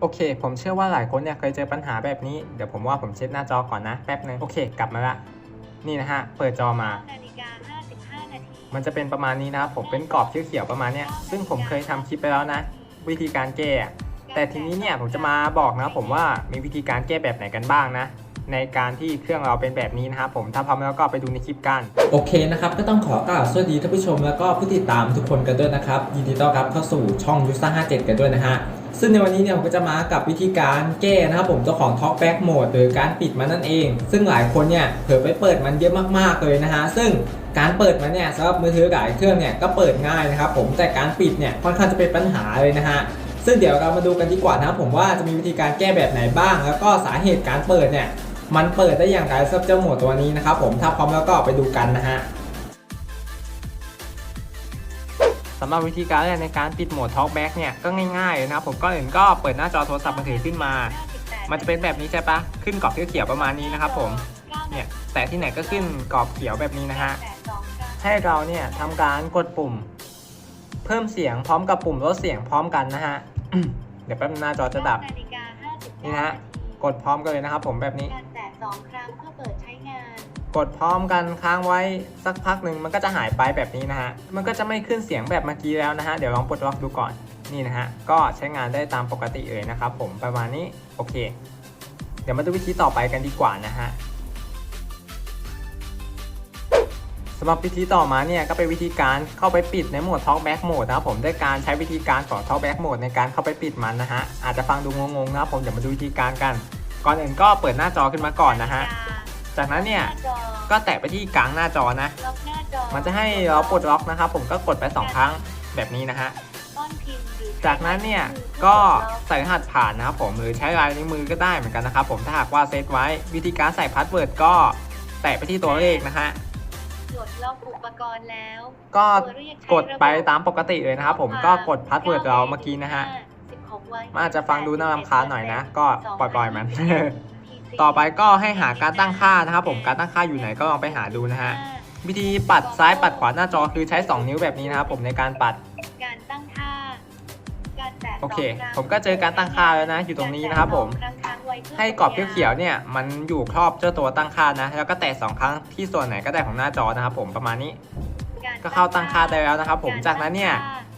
โอเค ผมเชื่อว่าหลายคนเนี่ยเคยเจอปัญหาแบบนี้ เดี๋ยวผมว่าผมเช็ดหน้าจอก่อนนะแป๊บนึงโอเค กลับมาละนี่นะฮะ เปิดจอมานาฬิกา55นาทีมันจะเป็นประมาณนี้นะครับผมเป็นกรอบเขียวๆประมาณเนี้ยซึ่งผมเคยทำคลิปไปแล้วนะ วิธีการแก้อะแต่ทีนี้เนี่ยผมจะมาบอกนะครับผมว่ามีวิธีการแก้แบบไหนกันบ้างนะในการที่เครื่องเราเป็นแบบนี้นะครับผมถ้าพร้อมแล้วก็ไปดูในคลิปกันโอเคนะครับก็ต้องขอกล่าวสวัสดีท่านผู้ชมแล้วก็ผู้ติดตามทุกคนกันด้วยนะครับยินดีต้อนรับเข้าสู่ช่องยูซ่า57 กันด้วยนะฮะ ซึ่งในวันนี้เนี่ยผมก็จะมากับวิธีการแก้นะครับผมเจ้าของ Talkback Mode หรือการปิดมันนั่นเอง ซึ่งหลายคนเนี่ยเผลอไปเปิดมันเยอะมากๆเลยนะฮะซึ่งการเปิดมันเนี่ยสำหรับมือถือหลายเครื่องเนี่ยก็เปิดง่ายนะครับผมแต่การปิดเนี่ยค่อนข้างจะเป็นปัญหาเลยนะฮะซึ่งเดี๋ยวเรามาดูกันดีกว่านะครับผมว่าจะมีวิธีการแก้แบบไหนบ้าง แล้วก็สาเหตุการเปิดเนี่ยมันเปิดได้อย่างไรสำหรับเจ้าโหมดตัวนี้นะครับผมถ้าพร้อมแล้วก็ไปดูกันนะฮะ สำหรับวิธีการแรกในการปิดโหมด Talkback เนี่ยก็ง่ายๆนะครับผมก็อื่นก็เปิดหน้าจอโทรศัพท์มือถือขึ้นมา มันจะเป็นแบบนี้ใช่ปะขึ้นกรอบเขียวๆประมาณนี้นะครับผมเนี่ยแต่ที่ไหนก็ขึ้นกรอบเขียวแบบนี้นะฮะให้เราเนี่ยทำการกดปุ่ม เพิ่มเสียงพร้อมกับปุ่มลดเสียงพร้อมกันนะฮะเดี๋ยวแป๊บหน้าจอจะดับนี่นะฮะกดพร้อมกันเลยนะครับผมแบบนี้ กดใช้งานกดพร้อมกันค้างไว้สักพักหนึ่งมันก็จะหายไปแบบนี้นะฮะ มันก็จะไม่ขึ้นเสียงแบบเมื่อกี้แล้วนะฮะ เดี๋ยวลองปลดล็อกดูก่อนนี่นะฮะ ก็ใช้งานได้ตามปกติเลยนะครับผมประมาณนี้โอเค เดี๋ยวมาดูวิธีต่อไปกันดีกว่านะฮะสำหรับวิธีต่อมาเนี่ยก็เป็นวิธีการเข้าไปปิดในโหมด Talkback Mode นะครับผมด้วยการใช้วิธีการของ Talkback Mode ในการเข้าไปปิดมันนะฮะอาจจะฟังดูงงๆนะครับผมเดี๋ยวมาดูวิธีการกัน ก่อนอื่นก็เปิดหน้าจอขึ้นมาก่อนนะฮะ จากนั้นเนี่ยหาจอก็แตะไปที่กลางหน้าจอนะล็อกหน้าจอมันจะให้เราปลดล็อกนะครับ ผมก็กดไป 2 ครั้งแบบนี้นะฮะต้นพิมพ์หรือจากนั้นเนี่ยก็ใส่รหัสผ่านนะครับผมหรือใช้ลายนิ้วมือก็ได้เหมือนกันนะครับผมถ้าหากว่าเซตไว้วิธีการใส่พาสเวิร์ดก็แตะไปที่ตัวเลขนะฮะตรวจล็อกอุปกรณ์แล้ว ก็ตัวเรียใช้กดไประบบตามปกติเลยนะครับผมก็กดพาสเวิร์ดเราเมื่อกี้นะฮะ16วันมันอาจจะฟังดูน่ารำคาญหน่อยนะ ก็ปล่อยๆมัน ต่อไปก็ให้หาการตั้งค่านะครับ ผมการตั้งค่าอยู่ไหนก็ลองไปหาดูนะฮะวิธีปัดซ้ายปัดขวาหน้าจอคือใช้ 2 นิ้วแบบนี้นะครับผมในการปัดการตั้งค่าการแตะโอเคสงรั้งผมก็เจอการตั้งค่าแล้วนะ อยู่ตรงนี้นะครับผมการแตะสองครั้งค้างไว้พื่ให้กรอบเขียวๆเนี่ย มันอยู่ครอบเจ้าตัวตั้งค่านะ แล้วก็แตะสองครั้งที่ส่วนไหนก็ได้ของหน้าจอนะครับผมประมาณนี้ ก็เข้าตั้งค่าได้แล้วนะครับ ผมจากนั้นเนี่ย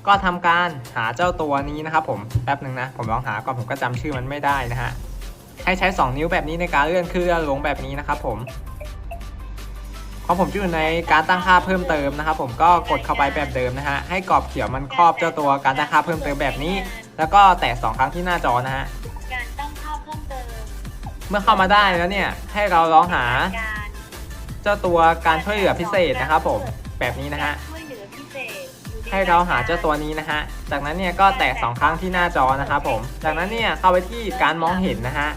ก็ทำการหาเจ้าตัวนี้นะครับผมแป๊บหนึ่งนะผมลองหาก่อนผมก็จำชื่อมันไม่ได้นะฮะ ให้ใช้ 2 นิ้วแบบนี้ในการเลื่อนขึ้นเลื่อนลงแบบนี้นะครับผมของผมจะอยู่ในการตั้งค่าเพิ่มเติมนะครับผมก็กดเข้าไปแบบเดิมนะฮะให้กรอบเขียวมันครอบเจ้าตัวการตั้งค่าเพิ่มเติมแบบนี้ แล้วก็แตะสองครั้งที่หน้าจอนะฮะการตั้งค่าเพิ่มเติม เมื่อเข้ามาได้แล้วเนี่ยให้เราลองหา เจ้าตัวการช่วยเหลือพิเศษนะครับผมแบบนี้นะฮะในให้เราหาเจ้าตัวนี้นะฮะ จากนั้นเนี่ยก็แตะสองครั้งที่หน้าจอนะครับผม จากนั้นเนี่ยเข้าไปที่การมองเห็นนะฮะ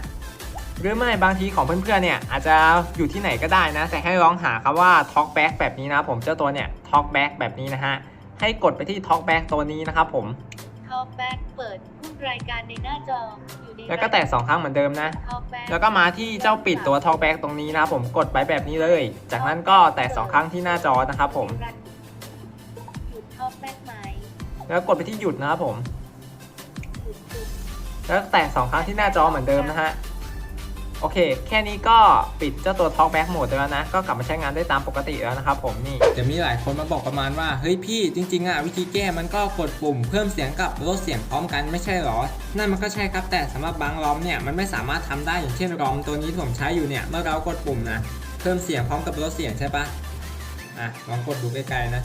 หรือไม่บางทีของเพื่อนๆเนี่ยอาจจะอยู่ที่ไหนก็ได้นะ แต่ให้ลองหาคำว่า talkback แบบนี้นะครับผมเจ้าตัวเนี่ย talkback แบบนี้นะฮะ ให้กดไปที่ talkback ตัวนี้นะครับผมท็อปแบ็กเปิดพูดรายการในหน้าจออยู่ในแล้วก็แตะสองครั้งเหมือนเดิมนะ Talkback แล้วก็มาที่เจ้าปิดตัว talkback ตรงนี้นะครับผมกดไปแบบนี้เลย จากนั้นก็แตะสองครั้งที่หน้าจอนะครับผมหยุดท็อปแบ็กไหมแล้วกดไปที่หยุดนะครับผมหยุดจุดแล้วแตะสองครั้งที่หน้าจอเหมือนเดิมนะฮะ โอเค แค่นี้ก็ปิดเจ้าตัว Talkback Mode ได้แล้วนะ ก็กลับมาใช้งานได้ตามปกติแล้วนะครับผมนี่จะมีหลายคนมาบอกประมาณว่า เฮ้ยพี่จริงๆอะวิธีแก้มันก็กดปุ่มเพิ่มเสียงกับลดเสียงพร้อมกันไม่ใช่หรอ นั่นมันก็ใช่ครับแต่สำหรับบางรอมเนี่ยมันไม่สามารถทำได้อย่างเช่นรอมตัวนี้ที่ผมใช้อยู่เนี่ยเมื่อเรากดปุ่มนะเพิ่มเสียงพร้อมกับลดเสียงใช่ปะอะลองกดดูใกล้ๆนะ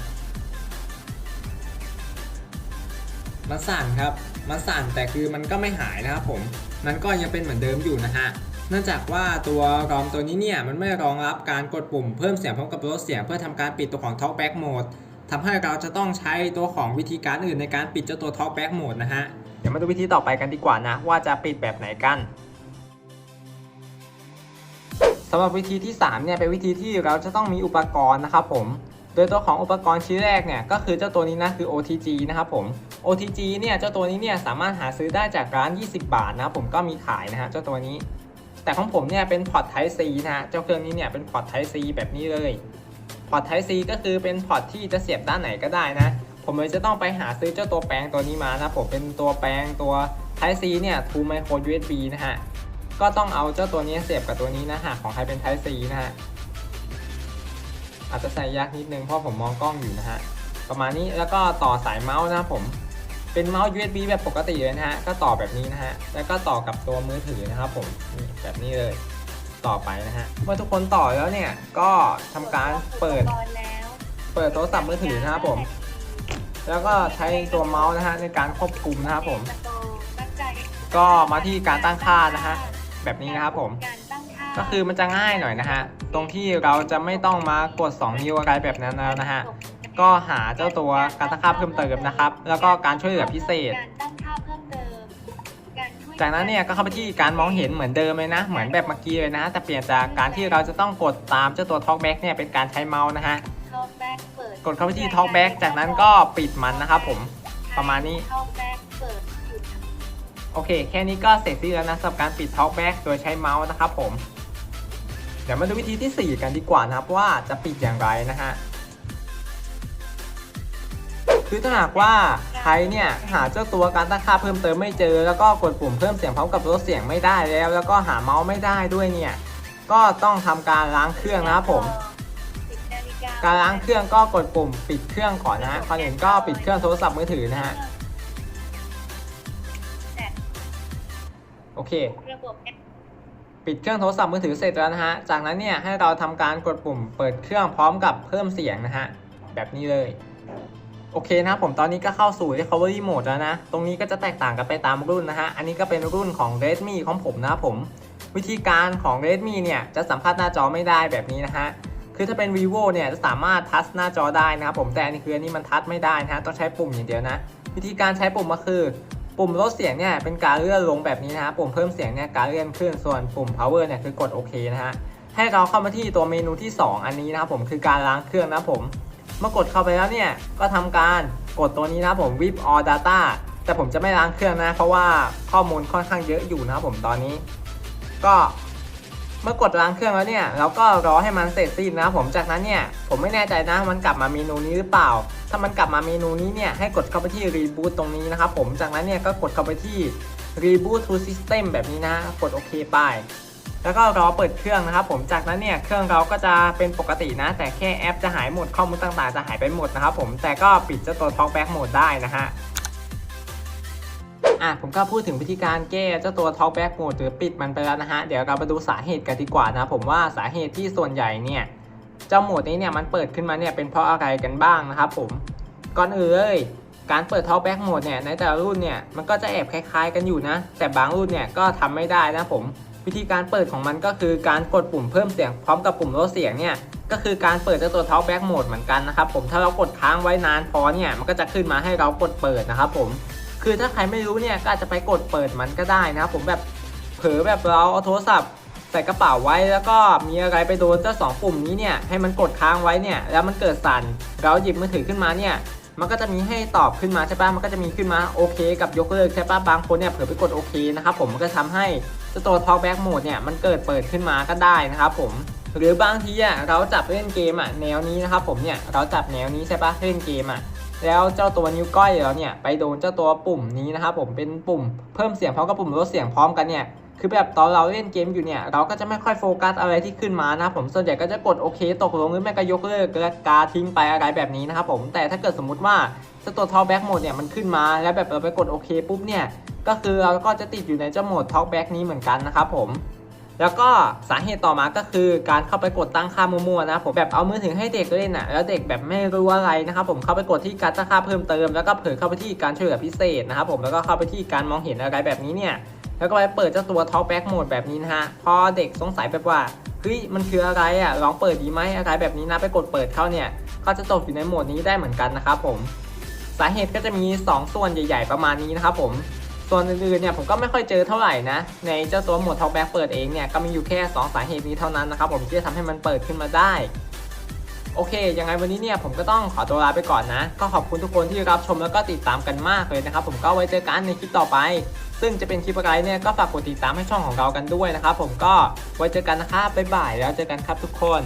มันสั่นครับมันสั่นแต่คือมันก็ไม่หายนะครับผมมันก็ยังเป็นเหมือนเดิมอยู่นะฮะ เนื่องจากว่าตัวรอมตัวนี้เนี่ยมันไม่รองรับการกดปุ่มเพิ่มเสียงพร้อมกับลดเสียงเพื่อทำการปิดตัวของ Talkback Mode ทำให้เราจะต้องใช้ตัวของวิธีการอื่นในการปิดเจ้าตัว Talkback Mode นะฮะ เดี๋ยวมาดูวิธีต่อไปกันดีกว่านะ ว่าจะปิดแบบไหนกันสำหรับวิธีที่3เนี่ยเป็นวิธีที่เราจะต้องมีอุปกรณ์นะครับผม โดยตัวของอุปกรณ์ชิ้นแรกเนี่ยก็คือเจ้าตัวนี้นะคือ OTG นะครับผม OTG เนี่ยเจ้าตัวนี้เนี่ยสามารถหาซื้อได้จากร้าน 20 บาทนะครับผมก็มีขายนะฮะเจ้าตัวนี้ แต่ของผมเนี่ยเป็นพอร์ต Type C นะฮะ เจ้าเครื่องนี้เนี่ยเป็นพอร์ต Type C แบบนี้เลย พอร์ต Type C ก็คือเป็นพอร์ตที่จะเสียบด้านไหนก็ได้นะ ผมเลยจะต้องไปหาซื้อเจ้าตัวแปลงตัวนี้มานะ ผมเป็นตัวแปลงตัว Type C เนี่ย to micro USB นะฮะ ก็ต้องเอาเจ้าตัวนี้เสียบกับตัวนี้นะฮะของใครเป็น Type C นะฮะ อาจจะใส่ยากนิดนึงเพราะผมมองกล้องอยู่นะฮะ ประมาณนี้แล้วก็ต่อสายเมาส์นะผม เป็นเมาส์ USB แบบปกติเลยนะฮะ ก็ต่อแบบนี้นะฮะ แล้วก็ต่อกับตัวมือถือนะครับผมนี่แบบนี้เลย ต่อไปนะฮะ เมื่อทุกคนต่อแล้วเนี่ย ก็ทำการเปิด เปิดโทรศัพท์มือถือนะครับผม แล้วก็ใช้ตัวเมาส์นะฮะในการควบคุมนะครับผม ก็มาที่การตั้งค่านะฮะ แบบนี้นะครับผม ก็คือมันจะง่ายหน่อยนะฮะ ตรงที่เราจะไม่ต้องมากด 2 นิ้วอะไรแบบนั้นแล้วนะฮะ ก็หาเจ้าตัวการตั้งค่าเพิ่มเติมนะครับ แล้วก็การช่วยเหลือพิเศษ การตั้งค่าเพิ่มเติมจากนั้นเนี่ยก็เข้าไปที่การมองเห็นเหมือนเดิมเลยนะ เหมือนแบบเมื่อกี้เลยนะแต่เปลี่ยนจากการที่เราจะต้องกดตามเจ้าตัว Talkback เนี่ยเป็นการใช้เมาส์นะฮะกดเข้าไปที่ Talkback จากนั้นก็ปิดมันนะครับผมประมาณนี้โอเค แค่นี้ก็เสร็จสิ้นแล้วนะสำหรับการปิด Talkback โดยใช้เมาส์นะครับผม เดี๋ยวมาดูวิธีที่ 4 กันดีกว่านะครับว่าจะปิดอย่างไรนะฮะ คือถ้าหากว่าใครเนี่ยหาเจ้าตัวการตั้งค่าเพิ่มเติมไม่เจอ แล้วก็กดปุ่มเพิ่มเสียงพร้อมกับลดเสียงไม่ได้แล้ว แล้วก็หาเมาส์ไม่ได้ด้วยเนี่ย ก็ต้องทำการล้างเครื่องนะครับผม การล้างเครื่องก็กดปุ่มปิดเครื่องก่อนนะฮะก่อนอื่นก็ปิดเครื่องโทรศัพท์มือถือนะฮะโอเคปิดเครื่องโทรศัพท์มือถือเสร็จแล้วนะฮะ จากนั้นเนี่ยให้เราทำการกดปุ่มเปิดเครื่องพร้อมกับเพิ่มเสียงนะฮะ แบบนี้เลย โอเคนะครับผมตอนนี้ก็เข้าสู่ recovery mode แล้วนะ ตรงนี้ก็จะแตกต่างกันไปตามรุ่นนะฮะ อันนี้ก็เป็นรุ่นของ Redmi ของผมนะผม วิธีการของ Redmi เนี่ยจะสัมผัสหน้าจอไม่ได้แบบนี้นะฮะ คือถ้าเป็น vivo เนี่ยจะสามารถทัชหน้าจอได้นะครับผม แต่อันนี้คืออันนี้มันทัชไม่ได้นะฮะ ต้องใช้ปุ่มอย่างเดียวนะ วิธีการใช้ปุ่มก็คือ ปุ่มลดเสียงเนี่ยเป็นการเลื่อนลงแบบนี้นะฮะ ปุ่มเพิ่มเสียงเนี่ยการเลื่อนขึ้น ส่วนปุ่ม power เนี่ยคือกดโอเคนะฮะ ให้เราเข้ามาที่ตัวเมนูที่ 2 อันนี้นะครับผมคือการล้างเครื่องนะผม เมื่อกดเข้าไปแล้วเนี่ย ก็ทำการกดตัวนี้นะผม whip all data แต่ผมจะไม่ล้างเครื่องนะ เพราะว่าข้อมูลค่อนข้างเยอะอยู่นะผมตอนนี้ ก็เมื่อกดล้างเครื่องแล้วเนี่ยเราก็รอให้มันเสร็จสิ้นนะ ผมจากนั้นเนี่ยผมไม่แน่ใจนะมันกลับมาเมนูนี้หรือเปล่า ถ้ามันกลับมาเมนูนี้เนี่ยให้กดเข้าไปที่ reboot ตรงนี้นะครับผมจากนั้นเนี่ยก็กดเข้าไปที่ reboot to system แบบนี้นะ กดโอเคไป แล้วก็รอเปิดเครื่องนะครับ ผมจากนั้นเนี่ยเครื่องเราก็จะเป็นปกตินะ แต่แค่แอปจะหายหมดข้อมูลต่างๆ จะหายไปหมดนะครับผมแต่ก็ปิดเจ้าตัว Talkback Mode ได้นะฮะอะผมก็พูดถึงวิธีการแก้เจ้าตัว Talkback Mode หรือปิดมันไปแล้วนะฮะ เดี๋ยวเราไปดูสาเหตุกันดีกว่านะผมว่าสาเหตุที่ส่วนใหญ่เนี่ยเจ้าโหมดนี้เนี่ยมันเปิดขึ้นมาเนี่ยเป็นเพราะอะไรกันบ้างนะครับผมก่อนอื่นเลยการเปิด Talkback Mode เนี่ยในแต่ละรุ่นเนี่ยมันก็จะแอบคล้ายๆ กันอยู่นะ แต่บางรุ่นเนี่ยก็ทำไม่ได้นะผม วิธีการเปิดของมันก็คือการกดปุ่มเพิ่มเสียงพร้อมกับปุ่มลดเสียงเนี่ยก็คือการเปิดจ้าตัว Talkback Mode เหมือนกันนะครับผมถ้าเรากดค้างไว้นานพอเนี่ยมันก็จะขึ้นมาให้เรากดเปิดนะครับผมคือถ้าใครไม่รู้เนี่ยก็อาจจะไปกดเปิดมันก็ได้นะครับผมแบบเผลอแบบเราเอาโทรศัพท์ใส่กระเป๋าไว้แล้วก็มีอะไรไปโดนเจ้าสองปุ่มนี้เนี่ยให้มันกดค้างไว้เนี่ยแล้วมันเกิดสั่นเราหยิบมือถือขึ้นมาเนี่ยมันก็จะมีให้ตอบขึ้นมาใช่ปะมันก็จะมีขึ้นมาโอเค กับยกเลิกใช่ปะบางคนเนี่ยเผลอไปกดโอเคนะครับผมมันก็ทำให้ จ้าตัว Talkback Mode เนี่ยมันเกิดเปิดขึ้นมาก็ได้นะครับผมหรือบางทีอะเราจับเล่นเกมอะแนวนี้นะครับผมเนี่ยเราจับแนวนี้ใช่ปะเล่นเกมอะแล้วเจ้าตัวนิ้วก้อยเราเนี่ยไปโดนเจ้าตัวปุ่มนี้นะครับผมเป็นปุ่มเพิ่มเสียงพร้อมกับปุ่มลดเสียงพร้อมกันเนี่ยคือแบบตอนเราเล่นเกมอยู่เนี่ยเราก็จะไม่ค่อยโฟกัสอะไรที่ขึ้นมานะครับผมส่วนใหญ่ก็จะกดโอเคตกลงหรือไม่ก็ยกเลิกและกาทิ้งไปอะไรแบบนี้นะครับผมแต่ถ้าเกิดสมมุติว่าเจ้าตัว Talkback Mode เนี่ยมันขึ้นมาแล้วแบบเราไปกดโอเคปุ๊บเนี่ย ก็คือเราก็จะติดอยู่ในเจ้าโหมด Talkback นี้เหมือนกันนะครับผมแล้วก็สาเหตุต่อมาก็คือการเข้าไปกดตั้งค่ามั่วๆนะผมแบบเอามือถือให้เด็กเล่นอะแล้วเด็กแบบไม่รู้อะไรนะครับผมเข้าไปกดที่การตั้งค่าเพิ่มเติม แล้วก็เผลอเข้าไปที่การช่วยเหลือพิเศษนะครับผมแล้วก็เข้าไปที่การมองเห็นอะไรแบบนี้เนี่ยแล้วก็ไปเปิดเจ้าตัว Talkback Mode แบบนี้นะฮะพอเด็กสงสัยแบบว่าเฮ้ยมันคืออะไรอะลองเปิดดีไหมอะไรแบบนี้นะไปกดเปิดเข้าเนี่ยก็จะตกอยู่ในโหมดนี้ได้เหมือนกันนะครับผม สาเหตุก็จะมี 2 ส่วนใหญ่ ๆ ประมาณนี้นะครับผม ส่วนอื่นๆเนี่ยผมก็ไม่ค่อยเจอเท่าไหร่นะ ในเจ้าตัวหมด Talkback เปิดเองเนี่ยก็มีอยู่แค่ 2 สาเหตุนี้เท่านั้นนะครับผมที่จะทำให้มันเปิดขึ้นมาได้ โอเค ยังไงวันนี้เนี่ยผมก็ต้องขอตัวลาไปก่อนนะ ก็ขอบคุณทุกคนที่รับชมแล้วก็ติดตามกันมากเลยนะครับผมก็ไว้เจอกันในคลิปต่อไป ซึ่งจะเป็นคลิปอะไรเนี่ยก็ฝากกดติดตามให้ช่องของเรากันด้วยนะครับผมก็ไว้เจอกันนะครับบ๊ายบายแล้วเจอกันครับทุกคน